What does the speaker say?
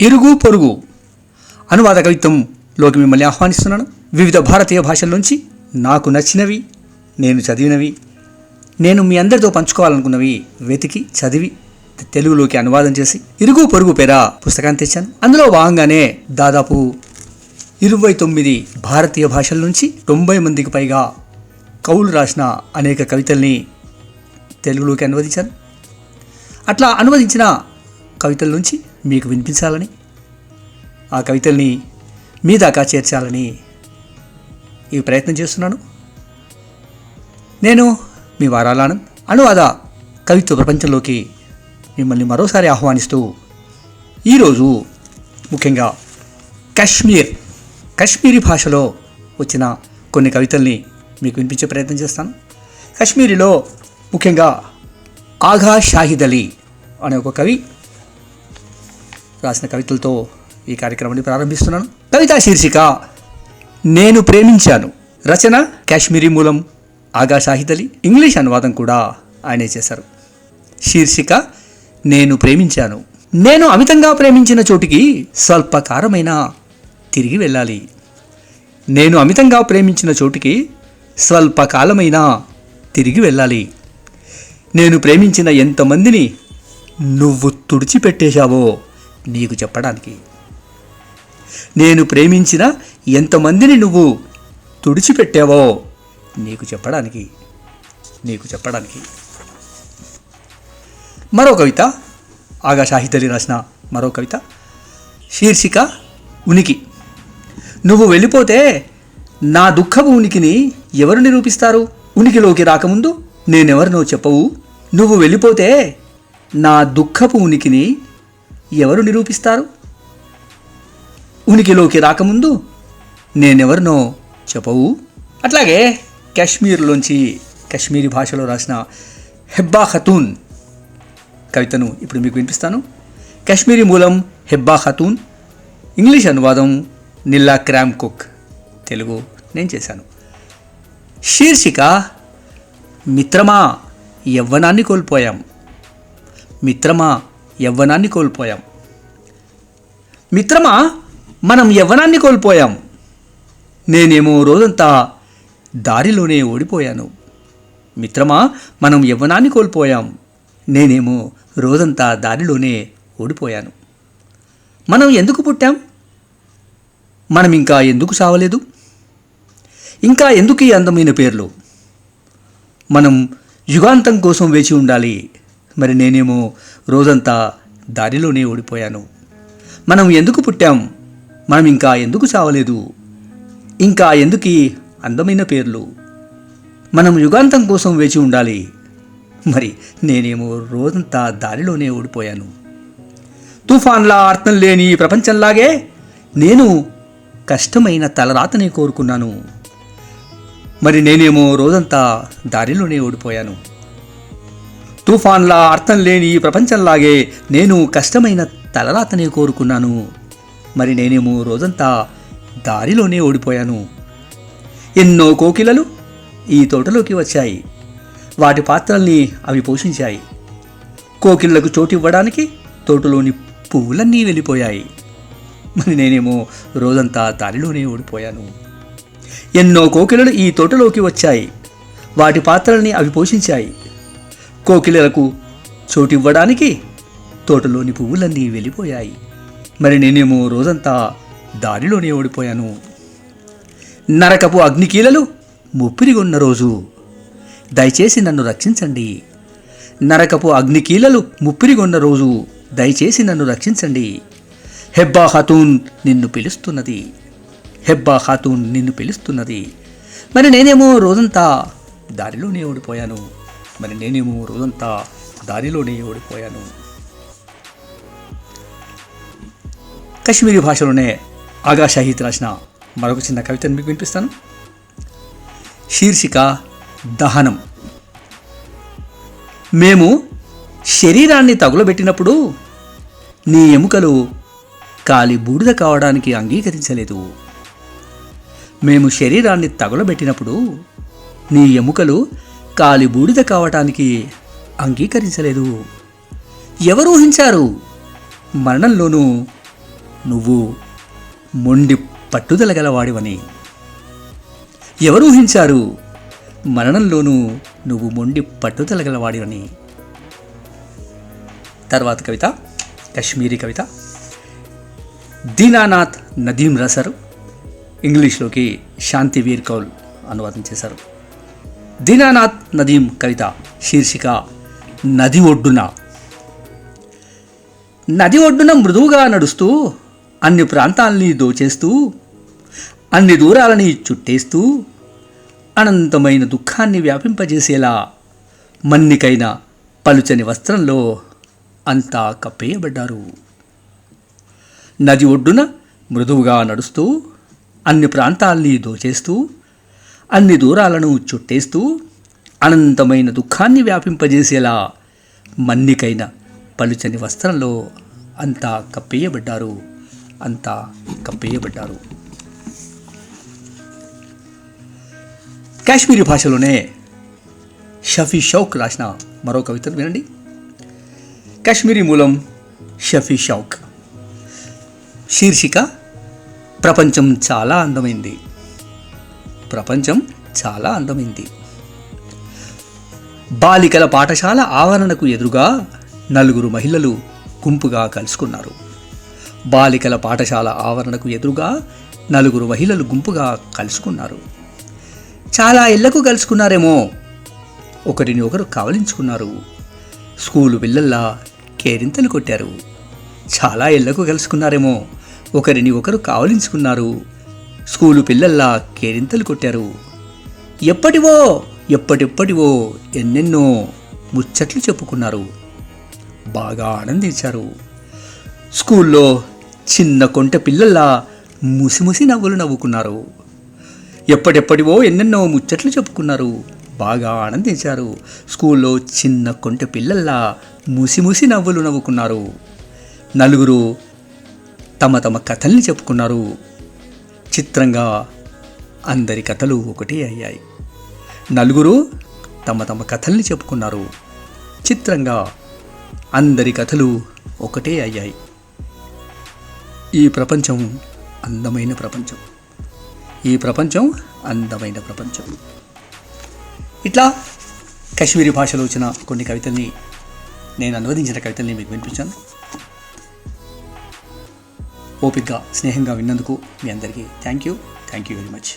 ఇరుగు పొరుగు అనువాద కవిత్వంలోకి మిమ్మల్ని ఆహ్వానిస్తున్నాను. వివిధ భారతీయ భాషల్లోంచి నాకు నచ్చినవి నేను చదివినవి నేను మీ అందరితో పంచుకోవాలనుకున్నవి వెతికి చదివి తెలుగులోకి అనువాదం చేసి ఇరుగు పొరుగు పేర పుస్తకాన్ని తెచ్చాను. అందులో భాగంగానే దాదాపు ఇరవై తొమ్మిది భారతీయ భాషల నుంచి తొంభై మందికి పైగా కవులు రాసిన అనేక కవితల్ని తెలుగులోకి అనువదించాను. అట్లా అనువదించిన కవితల నుంచి మీకు వినిపించాలని ఆ కవితల్ని మీ దాకా చేర్చాలని ఈ ప్రయత్నం చేస్తున్నాను. నేను మీ వారాలానం అనువాద కవిత్వ ప్రపంచంలోకి మిమ్మల్ని మరోసారి ఆహ్వానిస్తూ ఈరోజు ముఖ్యంగా కశ్మీర్ కశ్మీరీ భాషలో వచ్చిన కొన్ని కవితల్ని మీకు వినిపించే ప్రయత్నం చేస్తాను. కశ్మీరీలో ముఖ్యంగా ఆఘా షాహిద్ అలీ అనే ఒక కవి రాసిన కవితలతో ఈ కార్యక్రమాన్ని ప్రారంభిస్తున్నాను. కవితా శీర్షిక నేను ప్రేమించాను. రచన కాశ్మీరీ మూలం ఆగా సాహితలి ఇంగ్లీష్ అనువాదం కూడా ఆయనే చేశారు. శీర్షిక నేను ప్రేమించాను. నేను అమితంగా ప్రేమించిన చోటికి స్వల్పకారమైన తిరిగి వెళ్ళాలి. నేను అమితంగా ప్రేమించిన చోటికి స్వల్పకాలమైనా తిరిగి వెళ్ళాలి. నేను ప్రేమించిన ఎంతమందిని నువ్వు తుడిచిపెట్టేశావో నీకు చెప్పడానికి. నేను ప్రేమించిన ఎంతమందిని నువ్వు తుడిచిపెట్టావో నీకు చెప్పడానికి. నీకు చెప్పడానికి. మరో కవిత ఆగా సాహిత్యలి రాసిన మరో కవిత. శీర్షిక ఉనికి. నువ్వు వెళ్ళిపోతే నా దుఃఖపు ఉనికిని ఎవరు నిరూపిస్తారు? ఉనికిలోకి రాకముందు నేనెవరినో చెప్పవు. నువ్వు వెళ్ళిపోతే నా దుఃఖపు ఉనికిని ఎవరు నిరూపిస్తారు? ఉనికిలోకి రాకముందు నేనెవరినో చెప్పవు? అట్లాగే కాశ్మీర్లోంచి కాశ్మీరీ భాషలో రాసిన హెబ్బా ఖతూన్ కవితను ఇప్పుడు మీకు వినిపిస్తాను. కాశ్మీరీ మూలం హెబ్బా ఖతూన్ ఇంగ్లీష్ అనువాదం నిల్లా క్రామ్ కుక్ తెలుగు నేను చేశాను. శీర్షిక మిత్రమా యవ్వనాన్ని కోల్పోయాం. మిత్రమా యవ్వనాన్ని కోల్పోయాం. మిత్రమా మనం యవ్వనాన్ని కోల్పోయాం. నేనేమో రోజంతా దారిలోనే ఓడిపోయాను. మిత్రమా మనం యవ్వనాన్ని కోల్పోయాం. నేనేమో రోజంతా దారిలోనే ఓడిపోయాను. మనం ఎందుకు పుట్టాం? మనం ఇంకా ఎందుకు సావలేదు? ఇంకా ఎందుకు ఈ అందమైన పేర్లు? మనం యుగాంతం కోసం వేచి ఉండాలి మరి నేనేమో రోజంతా దారిలోనే ఓడిపోయాను. మనం ఎందుకు పుట్టాం? మనం ఇంకా ఎందుకు చావలేదు? ఇంకా ఎందుకు అందమైన పేర్లు? మనం యుగాంతం కోసం వేచి ఉండాలి. మరి నేనేమో రోజంతా దారిలోనే ఓడిపోయాను. తుఫాన్లా అర్థం లేని ఈ ప్రపంచంలాగే నేను కష్టమైన తలరాతనే కోరుకున్నాను. మరి నేనేమో రోజంతా దారిలోనే ఓడిపోయాను. తుఫాన్లా అర్థం లేని ఈ ప్రపంచంలాగే నేను కష్టమైన తలరాతనే కోరుకున్నాను. మరి నేనేమో రోజంతా దారిలోనే ఓడిపోయాను. ఎన్నో కోకిలలు ఈ తోటలోకి వచ్చాయి. వాటి పాత్రల్ని అవి పోషించాయి. కోకిలలకు చోటు ఇవ్వడానికి తోటలోని పువ్వులన్నీ వెళ్ళిపోయాయి. మరి నేనేమో రోజంతా దారిలోనే ఓడిపోయాను. ఎన్నో కోకిలలు ఈ తోటలోకి వచ్చాయి. వాటి పాత్రల్ని అవి పోషించాయి. కోకిలలకు చోటివ్వడానికి తోటలోని పువ్వులన్నీ వెళ్ళిపోయాయి. మరి నేనేమో రోజంతా దారిలోనే ఓడిపోయాను. నరకపు అగ్నికీలలు ముప్పిరిగొన్న రోజు. దయచేసి నన్ను రక్షించండి. నరకపు అగ్నికీలలు ముప్పిరిగొన్న రోజు. దయచేసి నన్ను రక్షించండి. హెబ్బా ఖాతూన్ నిన్ను పిలుస్తున్నది. హెబ్బా ఖాతూన్ నిన్ను పిలుస్తున్నది. మరి నేనేమో రోజంతా దారిలోనే ఓడిపోయాను. మరి నేనేమో రోజంతా దారిలోనే ఓడిపోయాను. కశ్మీరీ భాషలోనే ఆగా షాహిద్ రాసిన మరొక చిన్న కవితను మీకు వినిపిస్తాను. శీర్షిక దహనం. మేము శరీరాన్ని తగులబెట్టినప్పుడు నీ ఎముకలు కాలి బూడిద కావడానికి అంగీకరించలేదు. మేము శరీరాన్ని తగులబెట్టినప్పుడు నీ ఎముకలు కాలి బూడిద కావటానికి అంగీకరించలేదు. ఎవరు ఊహించారు మరణంలోనూ నువ్వు మొండి పట్టుదల గలవాడివని. ఎవరు ఊహించారు మరణంలోనూ నువ్వు మొండి పట్టుదల గలవాడివని. తర్వాత కవిత కశ్మీరీ కవిత. దీనానాథ్ నదీం రాశారు ఇంగ్లీష్లోకి శాంతివీర్ కౌల్ అనువాదం చేశారు. దీనానాథ్ నదీం కవిత శీర్షిక నది ఒడ్డున. నది ఒడ్డున మృదువుగా నడుస్తూ అన్ని ప్రాంతాల్ని దోచేస్తూ అన్ని దూరాలని చుట్టేస్తూ అనంతమైన దుఃఖాన్ని వ్యాపింపజేసేలా మన్నికైన పలుచని వస్త్రంలో అంతా కప్పేయబడ్డారు. నది ఒడ్డున మృదువుగా నడుస్తూ అన్ని ప్రాంతాల్ని దోచేస్తూ అన్ని దూరాలను చుట్టేస్తూ అనంతమైన దుఃఖాన్ని వ్యాపింపజేసేలా మన్నికైన పలుచని వస్త్రంలో అంతా కప్పేయబడ్డారు. అంతా కప్పేయబడ్డారు. కాశ్మీరీ భాషలోనే షఫీ షౌక్ రాసిన మరో కవితను వినండి. కాశ్మీరీ మూలం షఫీ షౌక్. శీర్షిక ప్రపంచం చాలా అందమైంది. ప్రపంచం చాలా అందమైంది. బాలికల పాఠశాల ఆవరణకు ఎదురుగా నలుగురు మహిళలు గుంపుగా కలుసుకున్నారు. బాలికల పాఠశాల ఆవరణకు ఎదురుగా నలుగురు మహిళలు గుంపుగా కలుసుకున్నారు. చాలా ఇళ్ళకు కలుసుకున్నారేమో? ఒకరిని ఒకరు కావలించుకున్నారు. స్కూలు పిల్లల్లా కేరింతలు కొట్టారు. చాలా ఇళ్ళకు కలుసుకున్నారేమో? ఒకరిని ఒకరు కావలించుకున్నారు. స్కూలు పిల్లల్లా కేరింతలు కొట్టారు. ఎప్పటివో ఎప్పటిప్పటివో ఎన్నెన్నో ముచ్చట్లు చెప్పుకున్నారు. బాగా ఆనందించారు. స్కూల్లో చిన్న కొంట పిల్లల్లా ముసిముసి నవ్వులు నవ్వుకున్నారు. ఎప్పటిప్పటివో ఎన్నెన్నో ముచ్చట్లు చెప్పుకున్నారు. బాగా ఆనందించారు. స్కూల్లో చిన్న కొంట పిల్లల్లా ముసిముసి నవ్వులు నవ్వుకున్నారు. నలుగురు తమ తమ కథల్ని చెప్పుకున్నారు. చిత్రంగా అందరి కథలు ఒకటే అయ్యాయి. నలుగురు తమ తమ కథల్ని చెప్పుకున్నారు. చిత్రంగా అందరి కథలు ఒకటే అయ్యాయి. ఈ ప్రపంచం అందమైన ప్రపంచం. ఈ ప్రపంచం అందమైన ప్రపంచం. ఇట్లా కాశ్మీరీ భాషలో వచ్చిన కొన్ని కవితల్ని నేను అనువదించిన కవితల్ని మీకు వినిపించాను ఓపిక్గా స్నేహంగా విన్నందుకు మీ అందరికీ thank you thank you very much